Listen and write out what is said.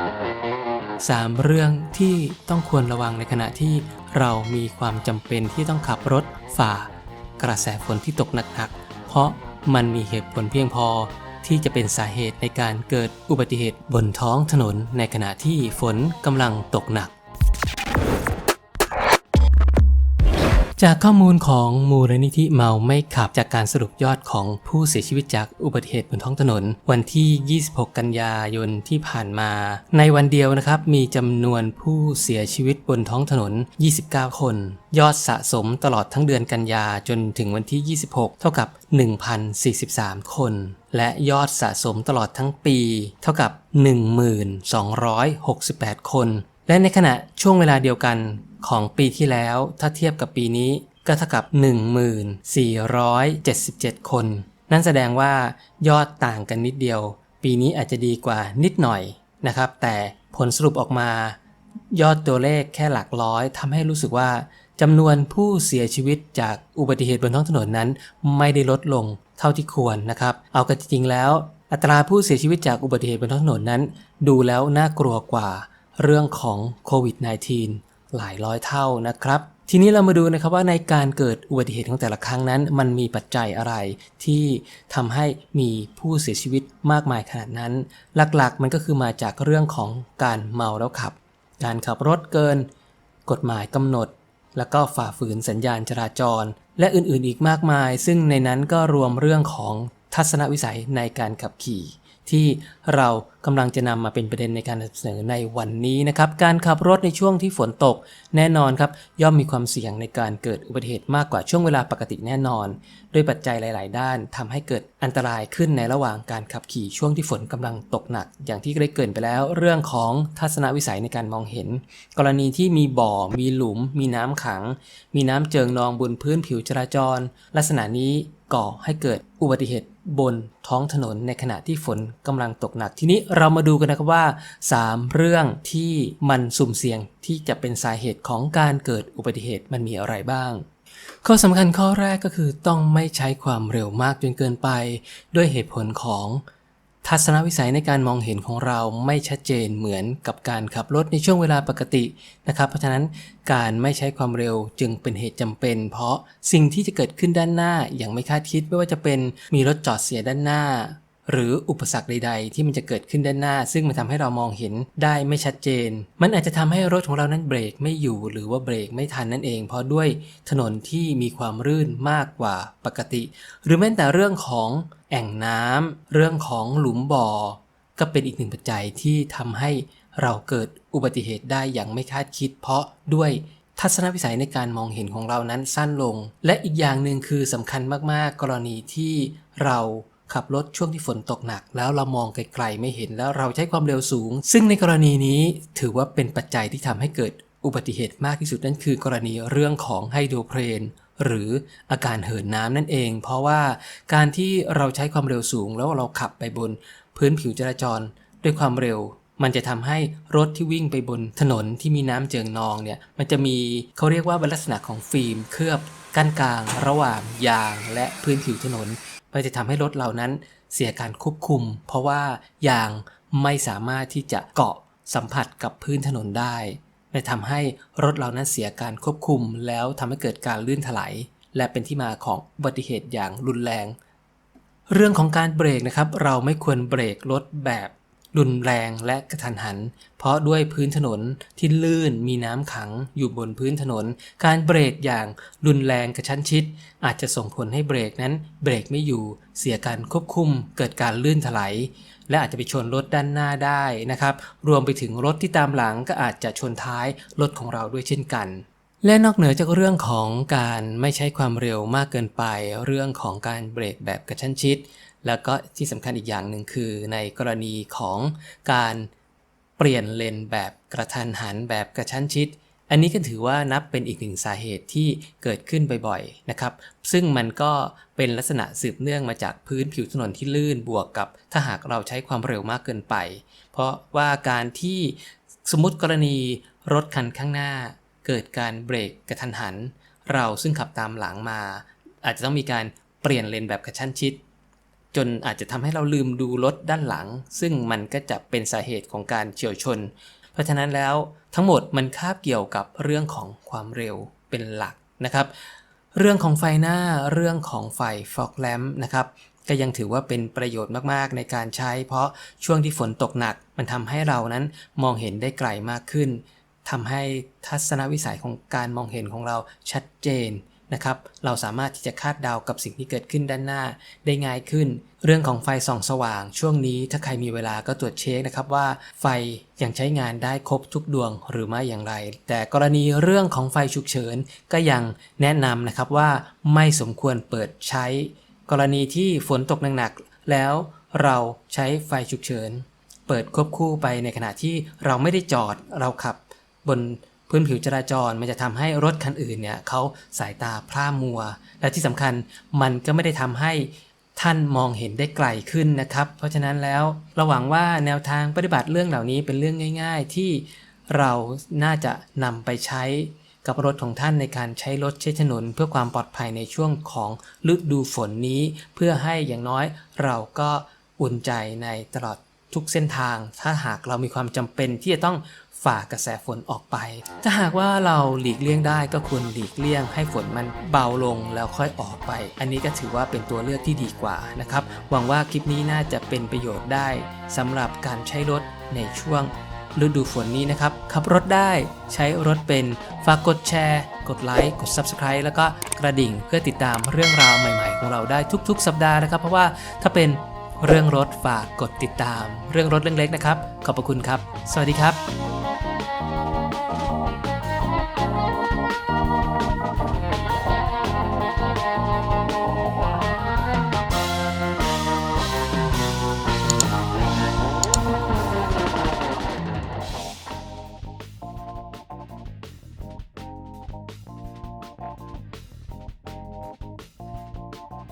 3 เรื่องที่ต้องควรระวังในขณะที่เรามีความจำเป็นที่ต้องขับรถฝ่ากระแสฝนที่ตกหนักๆ เพราะมันมีเหตุผลเพียงพอที่จะเป็นสาเหตุในการเกิดอุบัติเหตุบนท้องถนนในขณะที่ฝนกำลังตกหนัก จากข้อมูลของมูลนิธิเมาไม่ขับจากการสรุปยอดของผู้เสียชีวิตจากอุบัติเหตุบนท้องถนน วันที่ 26 กันยายนที่ผ่านมา ในวันเดียวนะครับมีจำนวนผู้เสียชีวิตบนท้องถนน 29 คน ยอดสะสมตลอดทั้งเดือนกันยาจนถึงวันที่ 26 เท่ากับ 1,043 คน และยอดสะสมตลอดทั้งปี เท่ากับ 1,268 คน และในขณะช่วงเวลาเดียวกัน ของปีที่แล้วถ้าเทียบกับปีนี้ก็เท่ากับ 1477 คน นั่นแสดงว่ายอดต่างกันนิดเดียว ปีนี้อาจจะดีกว่านิดหน่อยนะครับ แต่ผลสรุปออกมา ยอดตัวเลขแค่หลักร้อยทำให้รู้สึกว่าจำนวนผู้เสียชีวิตจากอุบัติเหตุบนท้องถนนนั้น ไม่ได้ลดลงเท่าที่ควรนะครับ เอากันจริงๆแล้ว อัตราผู้เสียชีวิตจากอุบัติเหตุบนท้องถนนนั้น ดูแล้วน่ากลัวกว่าเรื่องของโควิด -19 หลายร้อยเท่านะครับทีนี้เรามาดูนะครับว่าในการเกิดอุบัติเหตุของแต่ละครั้งนั้น มันมีปัจจัยอะไรที่ทำให้มีผู้เสียชีวิตมากมายขนาดนั้น หลักๆ มันก็คือมาจากเรื่องของการเมาแล้วขับ การขับรถเกิน กฎหมายกำหนด แล้วก็ฝ่าฝืนสัญญาณจราจร และอื่นๆอีกมากมาย ซึ่งในนั้นก็รวมเรื่องของทัศนวิสัยในการขับขี่ ที่เรา กำลังจะนำมาเป็นประเด็นในการนำเสนอในวันนี้นะครับ การขับรถในช่วงที่ฝนตก แน่นอนครับ ย่อมมีความเสี่ยงในการเกิดอุบัติเหตุมากกว่าช่วงเวลาปกติแน่นอน ด้วยปัจจัยหลาย ๆ ด้านทำให้เกิดอันตรายขึ้นในระหว่างการขับขี่ช่วงที่ฝนกำลังตกหนัก อย่างที่ได้เกรินไปแล้ว เรื่องของทัศนวิสัยในการมองเห็น กรณีที่มีบ่อ มีหลุม มีน้ำขัง มีน้ำเจิงนองบนพื้นผิวจราจร ลักษณะนี้ก่อให้เกิดอุบัติเหตุบนท้องถนนในขณะที่ฝนกำลังตกหนักทีนี้เรามาดูกันนะครับว่า 3 เรื่องที่มันสุ่มเสี่ยงที่จะเป็นสาเหตุของการเกิดอุบัติเหตุมันมีอะไรบ้าง ข้อสำคัญข้อแรกก็คือต้องไม่ใช้ความเร็วมากจนเกินไป ด้วยเหตุผลของทัศนวิสัยในการมองเห็นของเราไม่ชัดเจนเหมือนกับการขับรถในช่วงเวลาปกตินะครับ เพราะฉะนั้นการไม่ใช้ความเร็วจึงเป็นเหตุจำเป็น เพราะสิ่งที่จะเกิดขึ้นด้านหน้าอย่างไม่คาดคิดไม่ว่าจะเป็นมีรถจอดเสียด้านหน้า หรืออุปสรรคใด ๆ ที่มันจะเกิดขึ้นด้านหน้า ซึ่งมันทำให้เรามองเห็นได้ไม่ชัดเจน มันอาจจะทำให้รถของเรานั้นเบรกไม่อยู่หรือว่าเบรกไม่ทันนั่นเอง เพราะด้วยถนนที่มีความรื่นมากกว่าปกติ หรือแม้แต่เรื่องของแอ่งน้ำเรื่องของหลุมบ่อ ก็เป็นอีกหนึ่งปัจจัยที่ทำให้เราเกิดอุบัติเหตุได้อย่างไม่คาดคิด เพราะด้วยทัศนวิสัยในการมองเห็นของเรานั้นสั้นลง และอีกอย่างหนึ่งคือสำคัญมากๆ กรณีที่เรา ขับรถช่วงที่ฝนตกหนัก แล้วเรามองไกลๆไม่เห็นแล้วเราใช้ความเร็วสูง ซึ่งในกรณีนี้ถือว่าเป็นปัจจัยที่ทำให้เกิดอุบัติเหตุมากที่สุดนั่นคือกรณีเรื่องของไฮโดรเพลนหรืออาการเหินน้ำนั่นเอง เพราะว่าการที่เราใช้ความเร็วสูงแล้วเราขับไปบน พื้นผิวจราจร ด้วยความเร็ว มันจะทำให้รถที่วิ่งไปบนถนนที่มีน้ำเจิงนองเนี่ยมันจะมีเขาเรียกว่าเป็นลักษณะของฟิล์มเคลือบกั้นกลางระหว่างยางและพื้นผิวถนน มันจะทำให้รถเหล่านั้นเสียการควบคุม เพราะว่ายางไม่สามารถที่จะเกาะสัมผัสกับพื้นถนนได้และทำให้รถเหล่านั้นเสียการควบคุม แล้วทำให้เกิดการลื่นถลายและเป็นที่มาของอุบัติเหตุอย่างรุนแรง เรื่องของการเบรกนะครับ เราไม่ควรเบรกรถแบบ รุนแรงและกระทันหัน เพราะด้วยพื้นถนนที่ลื่นมีน้ำขังอยู่บนพื้นถนน การเบรกอย่างรุนแรงกระชั้นชิด อาจจะส่งผลให้เบรกนั้นเบรกไม่อยู่ เสียการควบคุม เกิดการลื่นถลายและอาจจะไปชนรถด้านหน้าได้นะครับ รวมไปถึงรถที่ตามหลังก็อาจจะชนท้ายรถของเราด้วยเช่นกันและนอกเหนือจากเรื่องของการไม่ใช้ความเร็วมากเกินไป เรื่องของการเบรกแบบกระชั้นชิด แล้วก็ที่สำคัญอีกอย่างหนึ่งคือในกรณีของการเปลี่ยนเลนแบบกระทันหันแบบกระชั้นชิด อันนี้ก็ถือว่านับเป็นอีกหนึ่งสาเหตุที่เกิดขึ้นบ่อยๆนะครับ ซึ่งมันก็เป็นลักษณะสืบเนื่องมาจากพื้นผิวถนนที่ลื่นบวกกับ ถ้าหากเราใช้ความเร็วมากเกินไป เพราะว่าการที่สมมติกรณีรถคันข้างหน้า เกิดการเบรกกระทันหัน เราซึ่งขับตามหลังมา อาจจะต้องมีการเปลี่ยนเลนแบบกระชั้นชิด จนอาจจะทำให้เราลืมดูรถด้านหลัง ซึ่งมันก็จะเป็นสาเหตุของการเฉียวชน เพราะฉะนั้นแล้วทั้งหมดมันคาบเกี่ยวกับเรื่องของความเร็วเป็นหลักนะครับ เรื่องของไฟหน้าเรื่องของไฟฟอกแลมนะครับก็ยังถือว่าเป็นประโยชน์มาก ๆ ในการใช้ เพราะช่วงที่ฝนตกหนัก มันทำให้เรานั้นมองเห็นได้ไกลมากขึ้นทำให้ทัศนวิสัยของการมองเห็นของเราชัดเจน นะครับ เราสามารถที่จะคาดเดากับสิ่งที่เกิดขึ้นด้านหน้า ได้ง่ายขึ้น เรื่องของไฟส่องสว่าง ช่วงนี้ถ้าใครมีเวลาก็ตรวจเช็คนะครับว่าไฟยังใช้งานได้ครบทุกดวงหรือไม่อย่างไร แต่กรณีเรื่องของไฟฉุกเฉินก็ยังแนะนำนะครับว่าไม่สมควรเปิดใช้ กรณีที่ฝนตกหนักๆแล้วเราใช้ไฟฉุกเฉิน เปิดควบคู่ไปในขณะที่เราไม่ได้จอดเราขับบน พื้นผิวจราจรมันจะทำให้รถคันอื่นเนี่ยเขาสายตาพร่ามัว และที่สำคัญมันก็ไม่ได้ทำให้ท่านมองเห็นได้ไกลขึ้นนะครับ เพราะฉะนั้นแล้วเราหวังว่าแนวทางปฏิบัติเรื่องเหล่านี้เป็นเรื่องง่าย ๆ ที่เราน่าจะนำไปใช้กับรถของท่านในการใช้รถใช้ถนน เพื่อความปลอดภัยในช่วงของฤดูฝนนี้ เพื่อให้อย่างน้อยเราก็อุ่นใจในตลอด ทุกเส้นทาง ถ้าหากเรามีความจำเป็นที่จะต้องฝ่ากระแสฝนออกไป ถ้าหากว่าเราหลีกเลี่ยงได้ก็ควรหลีกเลี่ยงให้ฝนมันเบาลงแล้วค่อยออกไป อันนี้ก็ถือว่าเป็นตัวเลือกที่ดีกว่านะครับ หวังว่าคลิปนี้น่าจะเป็นประโยชน์ได้สำหรับการใช้รถในช่วงฤดูฝนนี้นะครับ ขับรถได้ใช้รถเป็นฝากกดแชร์ กดไลค์กด Subscribe แล้วก็กระดิ่งเพื่อติดตามเรื่องราวใหม่ ๆ ของเราได้ทุก ๆ สัปดาห์นะครับ เพราะว่าถ้าเป็น เรื่องรถฝากกดติดตาม เรื่องรถเรื่องเล็กนะครับ ขอบพระคุณครับ สวัสดีครับ